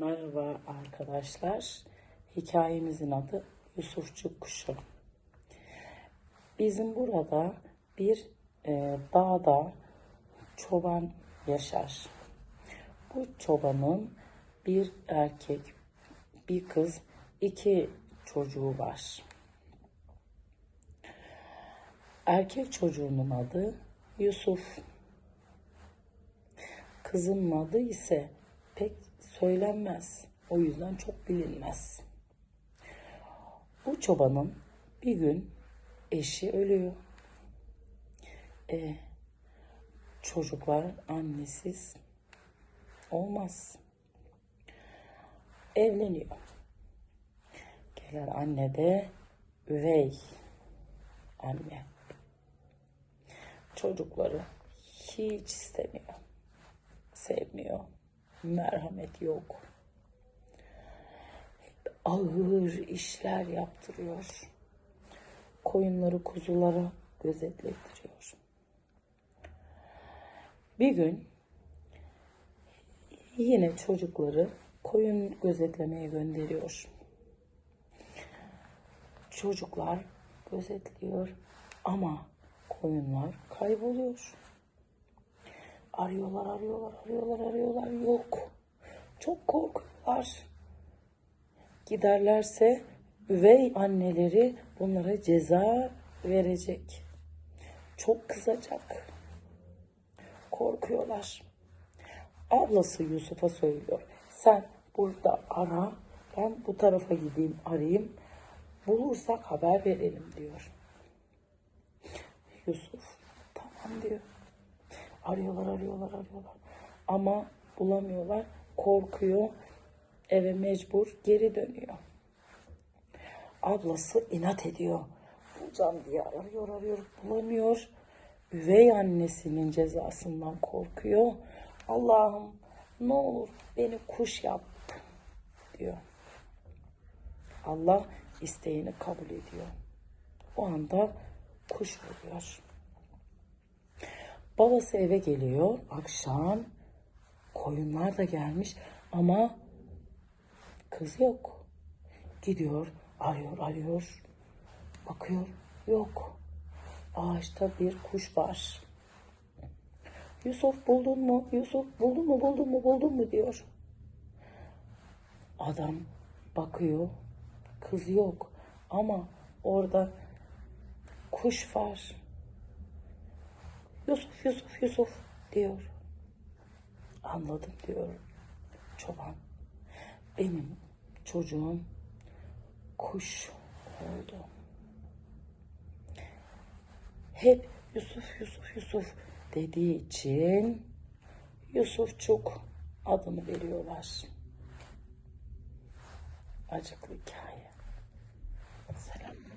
Merhaba arkadaşlar. Hikayemizin adı Yusufçuk Kuşu. Bizim burada bir e, dağda çoban yaşar. Bu çobanın bir erkek, bir kız, iki çocuğu var. Erkek çocuğunun adı Yusuf. Kızın adı ise pek söylenmez. O yüzden çok bilinmez. Bu çobanın bir gün eşi ölüyor. E, çocuklar annesiz olmaz. Evleniyor. Gelen anne de üvey anne. Çocukları hiç istemiyor sevmiyor. Merhamet yok. Ağır işler yaptırıyor. Koyunları kuzulara gözetlettiriyor. Bir gün yine çocukları koyun gözetlemeye gönderiyor. Çocuklar gözetliyor ama koyunlar kayboluyor. Arıyorlar, arıyorlar, arıyorlar, arıyorlar. Yok. Çok korkuyorlar. Giderlerse üvey anneleri bunlara ceza verecek. Çok kızacak. Korkuyorlar. Ablası Yusuf'a söylüyor. Sen burada ara, ben bu tarafa gideyim arayayım. Bulursak haber verelim diyor. Yusuf tamam diyor. Arıyorlar, arıyorlar, arıyorlar. Ama bulamıyorlar. Korkuyor. Eve mecbur geri dönüyor. Ablası inat ediyor. Bulacağım diye arıyor, arıyor, bulamıyor. Üvey annesinin cezasından korkuyor. Allah'ım ne olur beni kuş yap diyor. Allah isteğini kabul ediyor. O anda kuş oluyor. Babası eve geliyor akşam. Koyunlar da gelmiş ama kız yok. Gidiyor, arıyor, arıyor. Bakıyor, yok. Ağaçta bir kuş var. Yusuf buldun mu? Yusuf buldun mu? Buldun mu? Buldun mu? diyor. Adam bakıyor. Kız yok. Ama orada kuş var. Yusuf, Yusuf, Yusuf diyor. Anladım diyor çoban. Benim çocuğum kuş oldu. Hep Yusuf, Yusuf, Yusuf dediği için Yusufçuk adını veriyorlar. Acıklı hikaye. Selam.